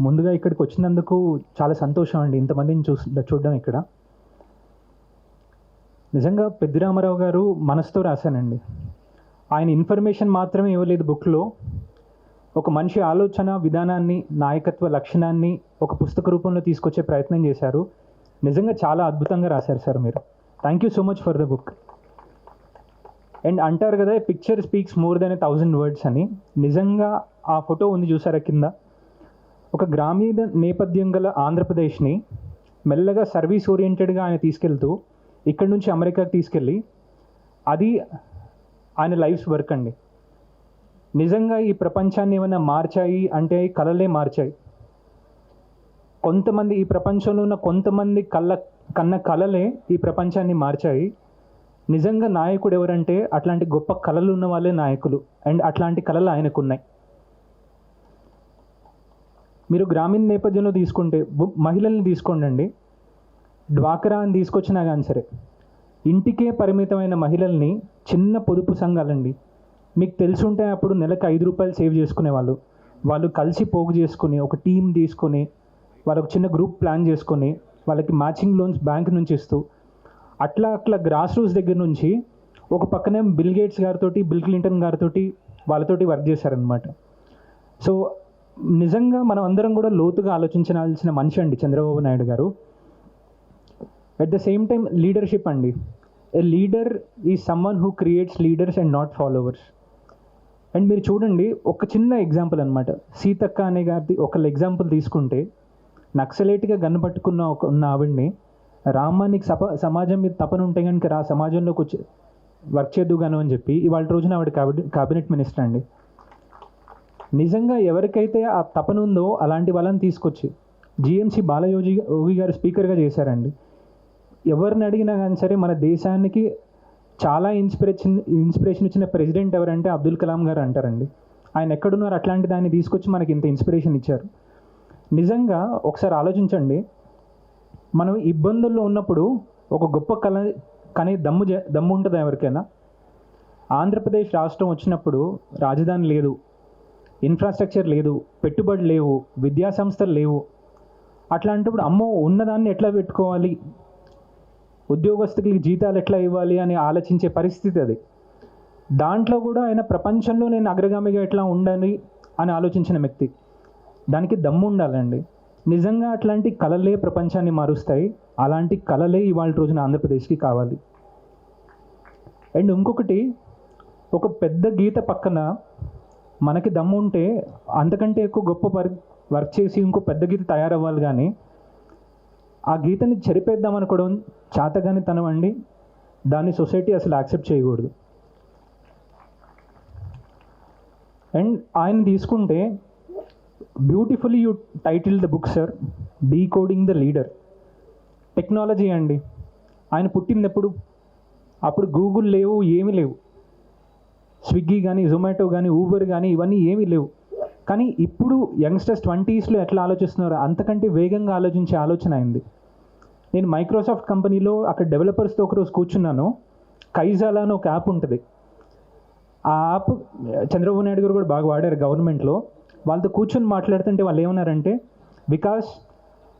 ముందుగా ఇక్కడికి వచ్చినందుకు చాలా సంతోషం అండి. ఇంతమందిని చూ చూడడం ఇక్కడ. నిజంగా పెద్దిరామారావు గారు మనసుతో రాశానండి ఆయన ఇన్ఫర్మేషన్ మాత్రమే ఇవ్వలేదు బుక్లో. ఒక మనిషి ఆలోచన విధానాన్ని నాయకత్వ లక్షణాన్ని ఒక పుస్తక రూపంలో తీసుకొచ్చే ప్రయత్నం చేశారు. నిజంగా చాలా అద్భుతంగా రాశారు సార్ మీరు. Thank you so much for the book and అంటారు కదా picture speaks more than a thousand words అని. నిజంగా ఆ ఫోటో ఉంది చూసారా కింద? ఒక గ్రామీణ నేపథ్యం గల ఆంధ్రప్రదేశ్ని మెల్లగా సర్వీస్ ఓరియంటెడ్గా ఆయన తీసుకెళ్తూ ఇక్కడి నుంచి అమెరికాకి తీసుకెళ్ళి అది ఆయన లైఫ్స్ వర్క్ అండి. నిజంగా ఈ ప్రపంచాన్ని ఏమైనా మార్చాయి అంటే కళలే మార్చాయి. కొంతమంది ఈ ప్రపంచంలో ఉన్న కొంతమంది కళ్ళ కన్న కళలే ఈ ప్రపంచాన్ని మార్చాయి. నిజంగా నాయకుడు ఎవరంటే అట్లాంటి గొప్ప కళలు ఉన్న వాళ్ళే నాయకులు అండ్ అట్లాంటి కళలు ఆయనకు ఉన్నాయి మీరు గ్రామీణ నేపథ్యంలో తీసుకుంటే మహిళల్ని తీసుకోండి డ్వాక్రా అని తీసుకొచ్చినా కానీ సరే ఇంటికే పరిమితమైన మహిళల్ని చిన్న పొదుపు సంఘాలండి. మీకు తెలుసుంటే అప్పుడు నెలకు ఐదు రూపాయలు సేవ్ చేసుకునే వాళ్ళు కలిసి పోగు చేసుకుని ఒక టీం తీసుకొని వాళ్ళకు చిన్న గ్రూప్ ప్లాన్ చేసుకొని వాళ్ళకి మ్యాచింగ్ లోన్స్ బ్యాంక్ నుంచి ఇస్తూ అట్లా అట్లా గ్రాస్ రూట్స్ దగ్గర నుంచి ఒక పక్కనే బిల్ గేట్స్ గారితో బిల్ క్లింటన్ గారితో వాళ్ళతోటి వర్క్ చేశారనమాట సో నిజంగా మనం అందరం కూడా లోతుగా ఆలోచించాల్సిన మనిషి అండి Chandrababu Naidu garu. At the same time leadership అండి. A leader is someone who creates leaders and not followers and మీరు చూడండి ఒక చిన్న ఎగ్జాంపుల్ అనమాట సీతక్క అనే గారిది ఒకళ్ళ ఎగ్జాంపుల్ తీసుకుంటే నక్సలైట్గా గన్నుపట్టుకున్న ఒక ఉన్న ఆవిడ్ని రామానికి సప సమాజం మీద తపన ఉంటే కనుక రా సమాజంలోకి వచ్చి వర్క్ చేద్దు గాను అని చెప్పి ఇవాళ రోజున ఆవిడ కాబినెట్ క్యాబినెట్ మినిస్టర్ అండి. నిజంగా ఎవరికైతే ఆ తపన ఉందో అలాంటి వాళ్ళని తీసుకొచ్చి జిఎంసి బాలయోగి యోగి గారు స్పీకర్గా చేశారండి. ఎవరిని అడిగినా కానీ సరే మన దేశానికి చాలా ఇన్స్పిరేషన్ ఇన్స్పిరేషన్ ఇచ్చిన ప్రెసిడెంట్ ఎవరంటే అబ్దుల్ కలాం గారు అంటారండి. ఆయన ఎక్కడున్నారు అట్లాంటి దాన్ని తీసుకొచ్చి మనకి ఇంత ఇన్స్పిరేషన్ ఇచ్చారు. నిజంగా ఒకసారి ఆలోచించండి. మనం ఇబ్బందుల్లో ఉన్నప్పుడు ఒక గొప్ప కళ కనే దమ్ము జ- దమ్ము ఉంటుందా ఎవరికైనా? ఆంధ్రప్రదేశ్ రాష్ట్రం వచ్చినప్పుడు రాజధాని లేదు. ఇన్ఫ్రాస్ట్రక్చర్ లేదు పెట్టుబడి లేవు విద్యా సంస్థలు లేవు. అట్లాంటప్పుడు అమ్మో ఉన్నదాన్ని ఎట్లా పెట్టుకోవాలి? ఉద్యోగస్తులకి జీతాలు ఎట్లా ఇవ్వాలి అని ఆలోచించే పరిస్థితి అది. దాంట్లో కూడా ఆయన ప్రపంచంలో నేను అగ్రగామిగా ఎట్లా ఉండాలి అని ఆలోచించిన వ్యక్తి. దానికి దమ్ము ఉండాలండి. నిజంగా అట్లాంటి కళలే ప్రపంచాన్ని మారుస్తాయి. అలాంటి కళలే ఇవాళ రోజున ఆంధ్రప్రదేశ్కి కావాలి. అండ్ ఇంకొకటి ఒక పెద్ద గీత పక్కన మనకి దమ్ము ఉంటే అంతకంటే ఎక్కువ గొప్ప పర్ వర్క్ చేసి ఇంకో పెద్ద గీత తయారవ్వాలి కానీ ఆ గీతని చెరిపేద్దాం అనుకోవడం చేతగాని తనం అండి దాన్ని సొసైటీ అసలు యాక్సెప్ట్ చేయకూడదు. అండ్ ఆయన తీసుకుంటే beautifully you title the book sir. Decoding the leader. Technology అండి. ఆయన పుట్టింది ఎప్పుడు అప్పుడు గూగుల్ లేవు ఏమీ లేవు. స్విగ్గీ కానీ జొమాటో కానీ ఊబర్ కానీ ఇవన్నీ ఏమీ లేవు. కానీ ఇప్పుడు యంగ్స్టర్స్ ట్వంటీస్లో ఎట్లా ఆలోచిస్తున్నారో అంతకంటే వేగంగా ఆలోచించే ఆలోచన అయింది. నేను మైక్రోసాఫ్ట్ కంపెనీలో అక్కడ డెవలపర్స్తో ఒకరోజు కూర్చున్నాను. కైజాలా అని ఒక యాప్ ఉంటుంది. ఆ యాప్ చంద్రబాబు నాయుడు గారు కూడా బాగా వాడారు గవర్నమెంట్లో. వాళ్ళతో కూర్చొని మాట్లాడుతుంటే వాళ్ళు ఏమన్నారంటే because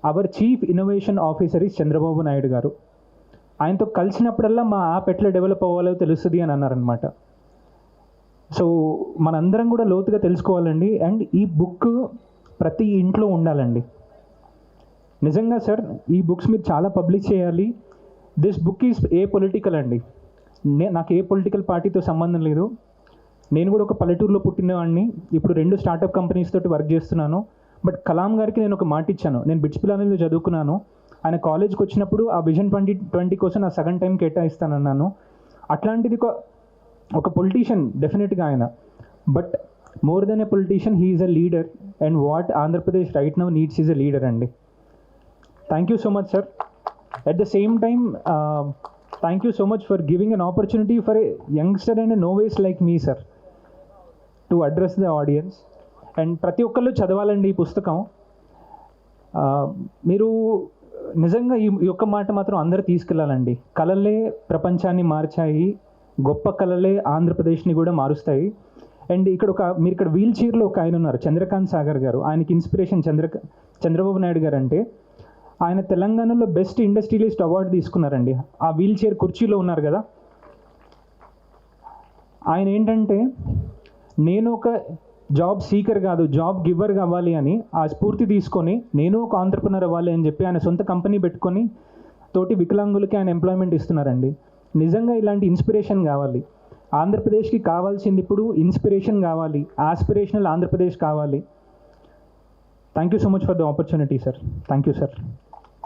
our chief innovation officer is Chandrababu Naidu garu. ఆయనతో కలిసినప్పుడల్లా మా యాప్ ఎట్లా డెవలప్ అవ్వాలో తెలుస్తుంది అని అన్నారనమాట సో మనందరం కూడా లోతుగా తెలుసుకోవాలండి. అండ్ ఈ బుక్ ప్రతి ఇంట్లో ఉండాలండి. నిజంగా సార్ ఈ బుక్స్ మీరు చాలా పబ్లిష్ చేయాలి. This book is a political అండి. నే నాకు ఏ పొలిటికల్ పార్టీతో సంబంధం లేదు. నేను కూడా ఒక పల్లెటూరులో పుట్టినవాడిని. ఇప్పుడు రెండు స్టార్టప్ కంపెనీస్ తోటి వర్క్ చేస్తున్నాను. బట్ కలాం గారికి నేను ఒక మాట ఇచ్చాను. నేను బిట్స్ పిల్లలలో చదువుకున్నాను. ఆయన కాలేజ్కి వచ్చినప్పుడు ఆ విజన్ ట్వంటీ ట్వంటీ కోసం నా సగం టైం కేటాయిస్తానన్నాను. అట్లాంటిది ఒక పొలిటీషియన్ డెఫినెట్గా ఆయన. But more than a politician he's a leader and what Andhra Pradesh right now needs is a leader అండి thank you so much sir at the same time thank you so much for giving an opportunity for a youngster and no ways like me sir to address the audience and ప్రతి ఒక్కళ్ళు చదవాలండి ఈ పుస్తకం. మీరు నిజంగా ఈ యొక్క మాట మాత్రం అందరూ తీసుకెళ్ళాలండి కళలే ప్రపంచాన్ని మార్చాయి. గొప్ప కళలే ఆంధ్రప్రదేశ్ని కూడా మారుస్తాయి. అండ్ ఇక్కడ ఒక మీరు ఇక్కడ వీల్ చైర్లో ఒక ఆయన ఉన్నారు చంద్రకాంత్ సాగర్ గారు. ఆయనకి ఇన్స్పిరేషన్ చంద్ర చంద్రబాబు నాయుడు గారు అంటే ఆయన తెలంగాణలో బెస్ట్ ఇండస్ట్రియలిస్ట్ అవార్డు తీసుకున్నారండి. ఆ వీల్ చైర్ కుర్చీలో ఉన్నారు కదా. ఆయన ఏంటంటే నేను ఒక జాబ్ సీకర్ కాదు జాబ్ గివర్ కావాలి అని ఆ స్ఫూర్తి తీసుకొని నేను ఒక ఆంటర్ప్రినర్ అవ్వాలి అని చెప్పి ఆయన సొంత కంపెనీ పెట్టుకొని తోటి వికలాంగులకి ఆయన ఎంప్లాయ్మెంట్ ఇస్తున్నారండి. నిజంగా ఇలాంటి ఇన్స్పిరేషన్ కావాలి. ఆంధ్రప్రదేశ్కి కావాల్సింది ఇప్పుడు ఇన్స్పిరేషన్ కావాలి. ఆస్పిరేషనల్ ఆంధ్రప్రదేశ్ కావాలి. Thank you so much for the opportunity sir. Thank you sir.